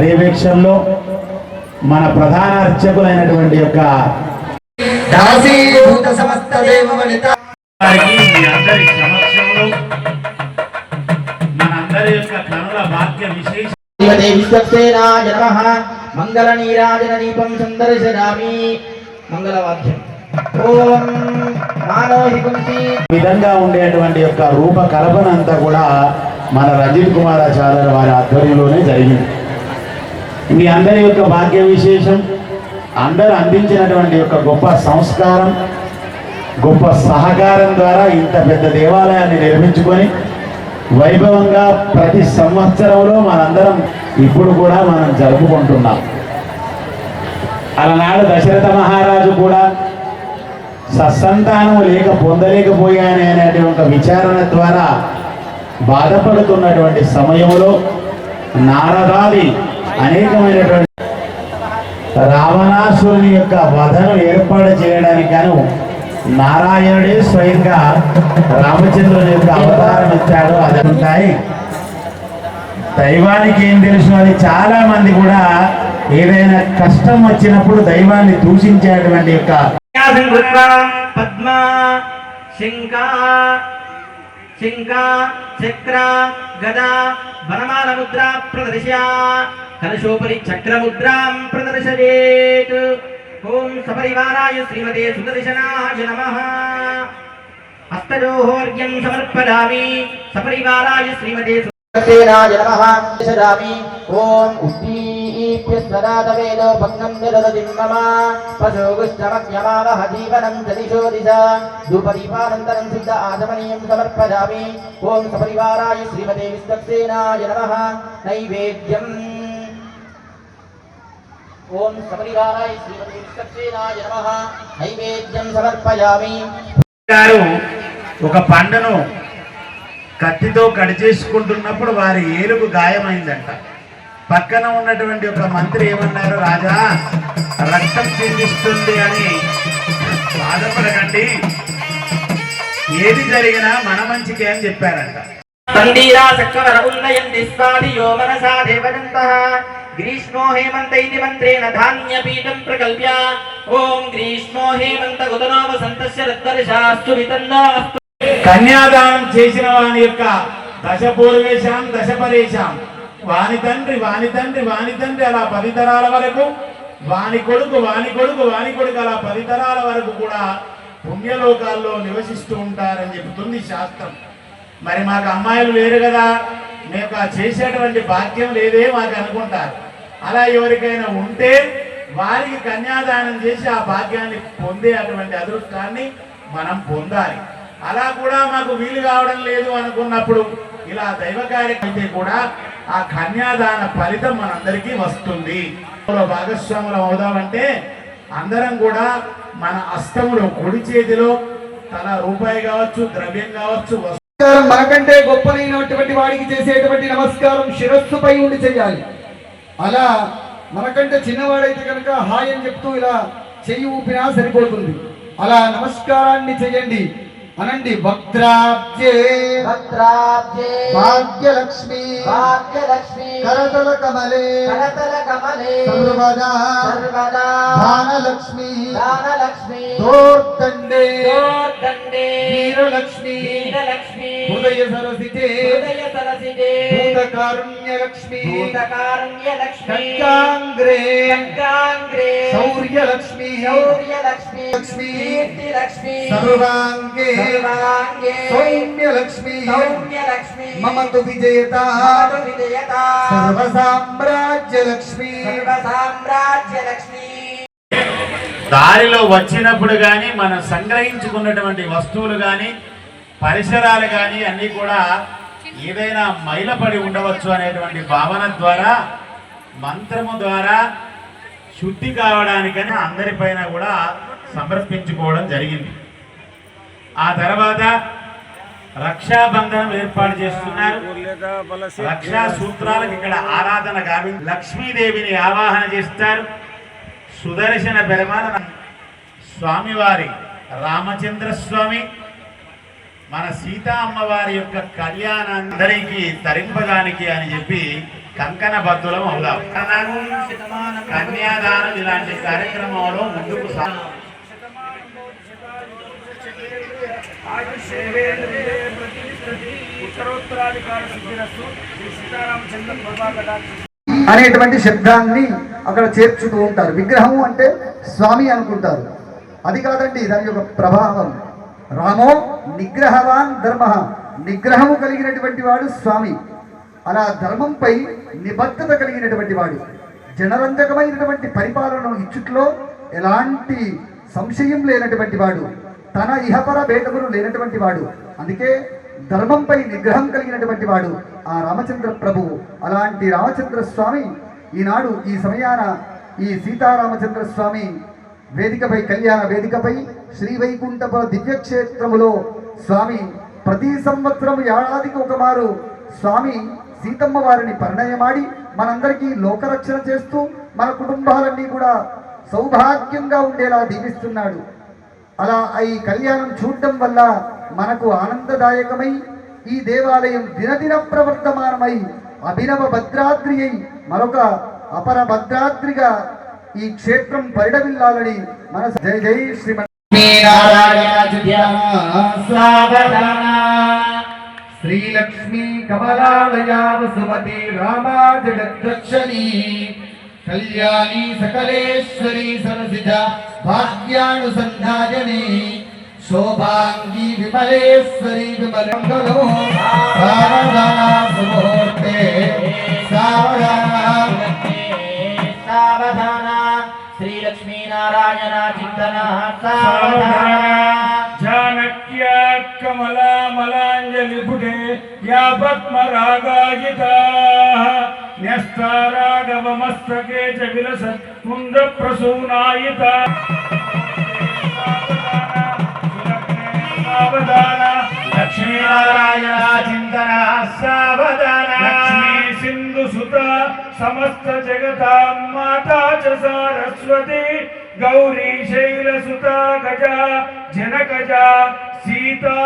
పర్యవేక్షణలో మన ప్రధాన అర్చకులైనటువంటి యొక్క మనందరి కనుల విశేష మంగళ నీరాజన దీపం మంగళవాద్యం. కుంతి విధంగా ఉండేటువంటి యొక్క రూప కల్పన అంతా కూడా మన రంజిత్ కుమార్ ఆచార్య వారి ఆధ్వర్యంలోనే జరిగింది. మీ అందరి యొక్క భాగ్య విశేషం అందరూ అందించినటువంటి యొక్క గొప్ప సంస్కారం గొప్ప సహకారం ద్వారా ఇంత పెద్ద దేవాలయాన్ని నిర్మించుకొని వైభవంగా ప్రతి సంవత్సరంలో మనందరం ఇప్పుడు కూడా మనం జరుపుకుంటున్నాం. అలనాడు దశరథ మహారాజు కూడా సత్సంతానం లేక పొందలేకపోయాను అనేటువంటి ఒక విచారణ ద్వారా బాధపడుతున్నటువంటి సమయంలో నారదాది అనేకమైనటువంటి రావణాసురుని యొక్క వధను ఏర్పాటు చేయడానికి గాను నారాయణుడే స్వయంగా రామచంద్రుని యొక్క అవతారం ఇచ్చాడు అది ఉంటాయి. దైవానికి ఏం తెలుసు? అని చాలా మంది కూడా ఏదైనా కష్టం వచ్చినప్పుడు దైవాన్ని దూషించేటువంటి యొక్క పద్మ శంక శంక చక్ర గద వనమాల ముద్ర ప్రదర్శ కలశోపరి చక్రముద్రాం ప్రదర్శయేత్. ఓం సపరివారాయ శ్రీమతే సుదర్శనాయ నమః. హస్తజోహోర్యం సమర్పయామి సపరివారాయ శ్రీమతే సుదర్శనాయ నమః. దశరామి ఓం ఉద్దీప్య భగ్నం నిరదతిం మమ. పశోగుష్టమగ్యమావహ జీవనం చ దిశ ధూపదీపానంతరం సిద్ధ ఆచమనీయం సమర్పయామి ఓం సపరివారాయ శ్రీమతే విశ్వక్సేనాయ నమః. నైవేద్యం ఓం సపరివారాయ శ్రీమతే విశ్వక్సేనాయ నమః నైవేద్యం సమర్పయామి గారు ఒక పండును కత్తితో కట్ చేసుకుంటున్నప్పుడు వారి ఏలుగు గాయమైందంట. పక్కన ఉన్నటువంటి ఒక మంత్రి ఏమన్నారు రాజా రక్తం చిందిస్తుంది అని బాధపడకండి. ఏది జరిగినా మన మంచికే అని చెప్పారంట. మనసా దేవదంతః. గ్రీష్మో హేమంత ఇతి మంత్రేణ ధాన్యపీఠం ప్రకల్ప్య. ఓం గ్రీష్మో హేమంత ఉదనో వసంత రద్దర్శాస్తు వితన్నోస్తు కన్యాదానం చేసిన వాని యొక్క దశ పూర్వేశాం దశ పరేశాం వాని తండ్రి వాని తండ్రి వాని తండ్రి అలా పది తరాల వరకు. వాని కొడుకు వాని కొడుకు వాని కొడుకు అలా పది తరాల వరకు కూడా పుణ్యలోకాల్లో నివసిస్తూ ఉంటారని చెబుతుంది శాస్త్రం. మరి మాకు అమ్మాయిలు లేరు కదా. మేము ఆ చేసేటువంటి భాగ్యం లేదే మాకు అనుకుంటారు. అలా ఎవరికైనా ఉంటే వారికి కన్యాదానం చేసి ఆ భాగ్యాన్ని పొందే అటువంటి అదృష్టాన్ని మనం పొందాలి. అలా కూడా మాకు వీలు కావడం లేదు అనుకున్నప్పుడు ఇలా దైవ కార్యక్రమం అయితే కూడా ఆ కన్యాదాన ఫలితం మనందరికీ వస్తుంది. భాగస్వాములు అవుదామంటే అందరం కూడా మన అస్తములో కుడి చేతిలో తల రూపాయి కావచ్చు ద్రవ్యం కావచ్చు మనకంటే గొప్పనైనటువంటి వాడికి చేసేటువంటి నమస్కారం శిరస్సుపై ఉండి చేయాలి. అలా మనకంటే చిన్నవాడైతే కనుక హాయ్ అని చెప్తూ ఇలా చెయ్యి ఊపినా సరిపోతుంది. అలా నమస్కారాన్ని చేయండి అనండి వక్త్రాబ్జే భద్రాబ్జే. భాగ్యలక్ష్మి. భాగ్యలక్ష్మి. కరతల కమలే. కరతల కమలే. సర్వదా. సర్వదా. ధానలక్ష్మి. దానలక్ష్మి దోర్దండే దోర్దండే వీరలక్ష్మి. వీరలక్ష్మి. హృదయ సరసితే. హృదయ సరసిదే మమతు విజయత సర్వసామ్రాజ్యలక్ష్మి. దారిలో వచ్చినప్పుడు కానీ మనం సంగ్రహించుకున్నటువంటి వస్తువులు కానీ పరిసరాలు కానీ అన్నీ కూడా ఏదైనా మైలపడి ఉండవచ్చు అనేటువంటి భావన ద్వారా మంత్రము ద్వారా శుద్ధి కావడానికని అందరిపైన కూడా సమర్పించుకోవడం జరిగింది. ఆ తర్వాత రక్షాబంధనం ఏర్పాటు చేస్తున్నారు. రక్షా సూత్రాలకు ఇక్కడ ఆరాధన కావి లక్ష్మీదేవిని ఆవాహన చేస్తారు. సుదర్శన పెరమాన స్వామివారి రామచంద్ర స్వామి మన సీతా అమ్మవారి యొక్క కళ్యాణాన్ని అందరికీ తరింపడానికి అని చెప్పి కంకణ బద్దులం అవుదాం. కన్యాదానం ఇలాంటి కార్యక్రమంలో ముందుకు అనేటువంటి శబ్దాన్ని అక్కడ చేర్చుతూ ఉంటారు. విగ్రహం అంటే స్వామి అనుకుంటారు. అది కాదండి దాని యొక్క ప్రభావం. రామో నిగ్రహవాన్ ధర్మ. నిగ్రహము కలిగినటువంటి వాడు స్వామి. అలా ధర్మంపై నిబద్ధత కలిగినటువంటి వాడు. జనరంజకమైనటువంటి పరిపాలనను ఇచ్చుట్లో ఎలాంటి సంశయం లేనటువంటి వాడు. తన ఇహపర భేదములు లేనటువంటి వాడు. అందుకే ధర్మంపై నిగ్రహం కలిగినటువంటి వాడు ఆ రామచంద్ర ప్రభువు అలాంటి రామచంద్ర స్వామి ఈనాడు ఈ సమయాన ఈ సీతారామచంద్ర స్వామి వేదికపై కళ్యాణ వేదికపై శ్రీ వైకుంఠప దివ్యక్షేత్రములో స్వామి ప్రతి సంవత్సరం ఏడాదికి ఒక మారు స్వామి సీతమ్మ వారిని పరిణయమాడి మనందరికీ లోకరక్షణ చేస్తూ మన కుటుంబాలన్నీ కూడా సౌభాగ్యంగా ఉండేలా దీవిస్తున్నాడు. అలా ఈ కళ్యాణం చూడటం వల్ల మనకు ఆనందదాయకమై ఈ దేవాలయం దినదిన ప్రవర్తమానమై అభినవ భద్రాద్రి అయి మరొక అపర భద్రాద్రిగా ఈ క్షేత్రం పరిడవిల్లాలని మన జై జై శ్రీమన్ శ్రీలక్ష్మీ కమలాలయావసుమతి రామా జగద్రక్షణీ కళ్యాణి సకలేశ్వరి సరసిజ భాగ్యానుసంధాయని. శోభాంగి విమలేశ్వరి విమలంగలో. సావధాన సుముహూర్తే. సావధాన శ్రీలక్ష్మీనారాయణ చింతన సావధాన జానక్యా కమలామలాంజలిపుటే యా పద్మరాగాయితా న్యస్తారాగవమస్తకే చ విలసత్ కుంద ప్రసూనాయిత సావధాన లక్ష్మీనారాయణ చింతన సావధాన లక్ష్మీ సింధు సుత సమస్త జగతా మాతా సారస్వతి గౌరీ శైల సుత గజ జనకజ సీతా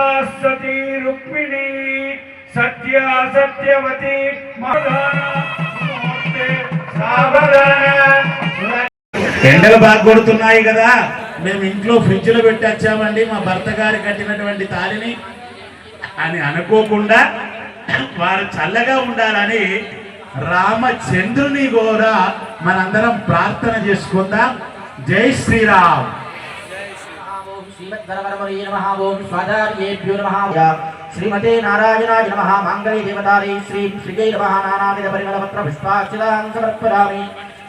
సతీ రుక్మిణి సత్య సత్యవతి ఎండలు బాగా కొడుతున్నాయి కదా. మేము ఇంట్లో ఫ్రిడ్జ్లో మా భర్త గారి కట్టినటువంటి తాళిని. అని అనుకోకుండా వారు చల్లగా ఉండాలని రామచంద్రుని కూడా మనందరం ప్రార్థన చేసుకుందాం. జై శ్రీరామ్. శ్రీమతే నారాయణాయ నమ మాంగళ్య దేవతారై శ్రీ శ్రీజై నమ నానావిధ పరిమళపత్ర పుష్పాక్షితాం సమర్పయామి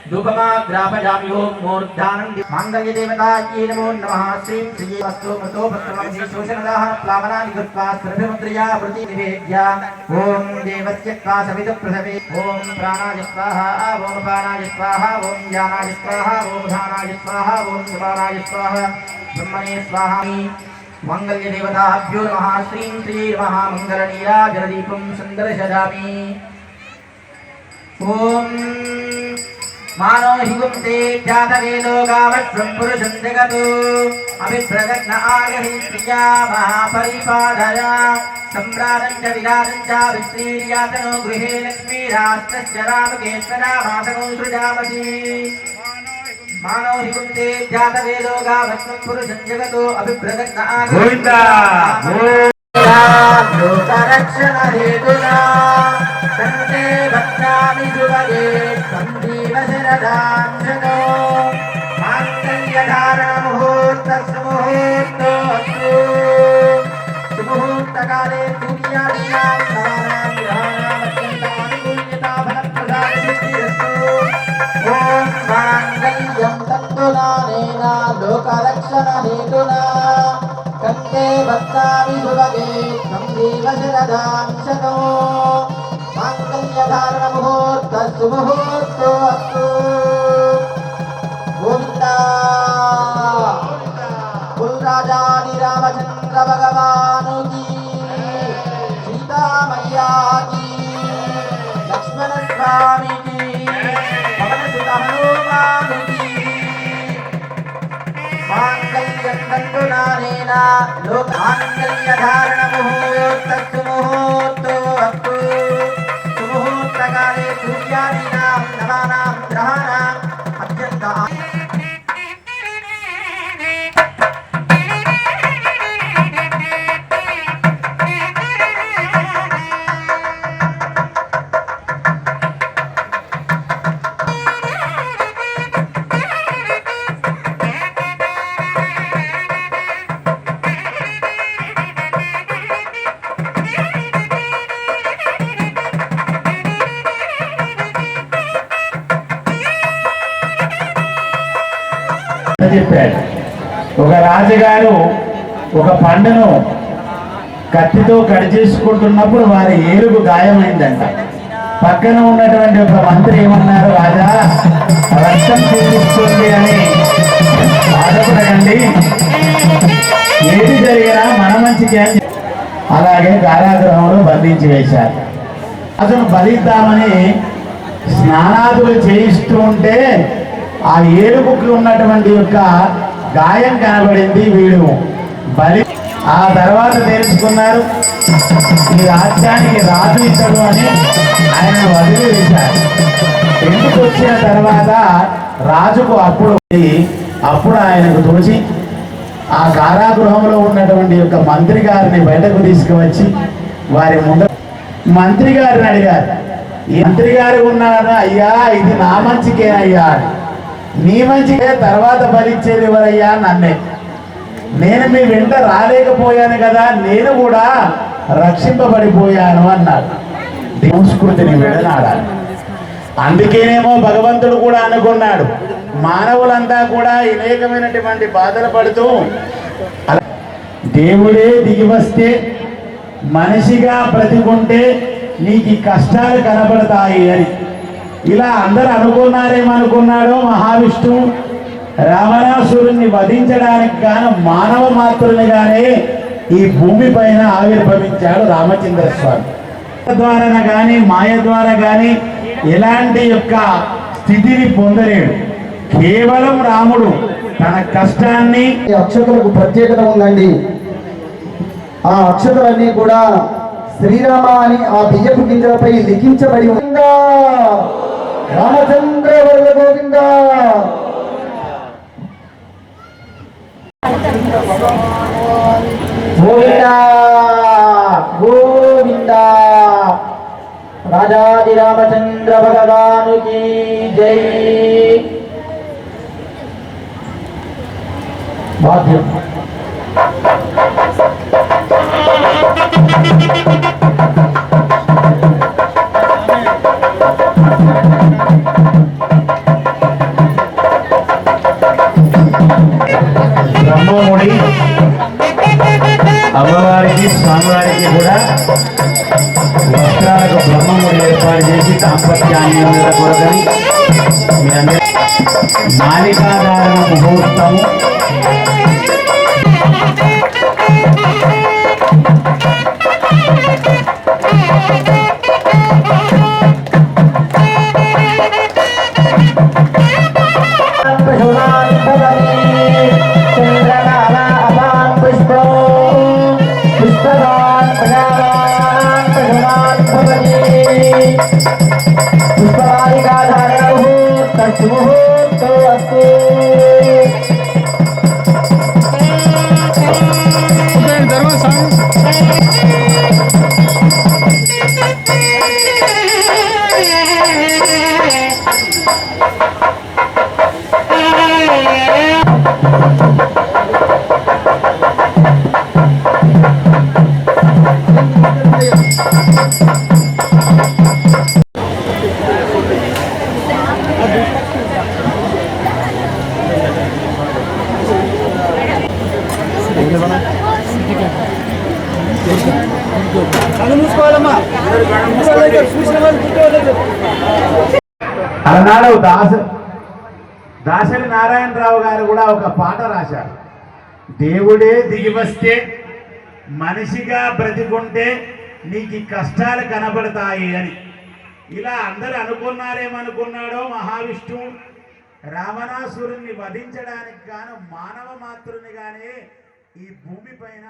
ధూపమాగ్రాపయామి ఓం మూర్ధానం మాంగళ్య దేవతాయే నమో నమః శ్రీ శ్రీజై వస్తు మృతో భక్తమం శ్రీ శోషణదాహ ప్లావనాని కృత్వా శ్రద్ధముద్రయా ప్రతి నివేద్య ఓం దేవస్య త్వా సవిత ప్రసవే ఓం ప్రాణాయ స్వాహ ఓం అపానాయ స్వాహ ఓం జ్ఞానాయ స్వాహ ఓం ధానాయ స్వాహ ఓం సమానాయ స్వాహ బ్రహ్మణే స్వాహామి మంగళ్య దేవతాభ్యో నమః శ్రీం శ్రీ నమః మంగళ నీరాజనదీపం సందర్శయామి ఓం మానో హిగుం తే జాతవేదో గావశ్వం పురుషం జగతు అభిప్రగగ్న ఆగహి ప్రియా మహాపరిపాదయ సంప్రారం చ విరాజం చ విశ్రీర్యాతనో గృహే లక్ష్మీరాస్తస్య రామకేశ్వరా మాసకం సృజామసి మానో హిగుంతే జాతవేదో గావశ్వం పురుషం జగతు అభిప్రగగ్న గోవిందా లోకరక్షణ హేతునా కంటే భక్తామి సుభగే సంజీవ శరదాంశతో మాంగళ్యధారణ ముహూర్త సుముహూర్తో అస్తు సుముహూర్తకాలే సూర్యాదీనాం నవానాం గ్రహాణాం అత్యంతానుకూల్యతా ఫలప్రదాయ సిద్ధిరస్తు ఓం మాంగళ్యం రామచంద్ర భగవానుకి సీతామయ్యాకి లక్ష్మణ స్వామికి పవనసుత హనుమానుకి మాంగళ్యం తంతునానేన లోకాంగళ్య ధారణ పండును కత్తితో కట్ చేసుకుంటున్నప్పుడు వారి ఏలుగు గాయమైందంట. పక్కన ఉన్నటువంటి ఒక మంత్రి ఏమన్నారు రాజా రక్తం చూపిస్తుంది అని బాధపడకండి. ఏది జరిగినా మన మంచికి అని అలాగే కారాగృహంలో బంధించి వేశారు. అతను బలిద్దామని స్నానాదులు చేయిస్తూ ఉంటే ఆ ఏలుగుకు ఉన్నటువంటి యొక్క గాయం కనబడింది వీడు. బలి ఆ తర్వాత తెలుసుకున్నారు ఈ రాజ్యానికి రాజు ఇతడు అని ఆయన వదిలివేశారు ఎందుకు వచ్చిన తర్వాత రాజుకు అప్పుడు అప్పుడు ఆయనకు తోచి ఆ కారాగృహంలో ఉన్నటువంటి యొక్క మంత్రి గారిని బయటకు తీసుకువచ్చి వారి ముందు మంత్రి గారిని అడిగారు మంత్రి గారు ఉన్నారు? అయ్యా ఇది నా మంచికే అయ్యా నీ మంచికే తర్వాత బలిచ్చేది ఎవరయ్యా? నన్నే. నేను మీ వెంట రాలేకపోయాను కదా నేను కూడా రక్షింపబడిపోయాను అన్నాడు. సంస్కృతిని విడనాడాలి అందుకేనేమో భగవంతుడు కూడా అనుకున్నాడు. మానవులంతా కూడా అనేకమైనటువంటి బాధలు పడుతూ అలా దేవుడే దిగి వస్తే మనిషిగా బ్రతికుంటే నీకు ఈ కష్టాలు కనబడతాయి అని. ఇలా అందరు అనుకున్నారేమనుకున్నాడో మహావిష్ణువు? రావణాసురుణ్ణి వధించడానికి గాను మానవ మాతృనిగానే ఈ భూమి పైన ఆవిర్భవించాడు రామచంద్ర స్వామి. ద్వారా కానీ మాయ ద్వారా కానీ ఎలాంటి యొక్క స్థితిని పొందలేడు. కేవలం రాముడు తన కష్టాన్ని ఈ అక్షతలకు ప్రత్యేకత ఉందండి. ఆ అక్షతలన్నీ కూడా శ్రీరామ అని ఆ బియ్యపు గింజలపై లిఖించబడి ఉందా రామచంద్ర వరద గోవిందా! గోవింద గోవింద రాజాది రామచంద్ర భగవానుకి జై బాధ్యం Thank you. దాంపత్యాన్ని కొరకని మీ అందరి మాలికాధారణ ముహూర్తము పుష్పాన్ చూసిన వాళ్ళు అలనాడు దాస దాసరి నారాయణరావు గారు కూడా ఒక పాట రాశారు. దేవుడే దిగివస్తే మనిషిగా బ్రతికుంటే నీకు కష్టాలు కనబడతాయి అని. ఇలా అందరు అనుకున్నారేమనుకున్నాడో మహావిష్ణువు రావణాసురుణ్ణి వధించడానికి గాను మానవ మాతృనిగానే ఈ భూమి పైన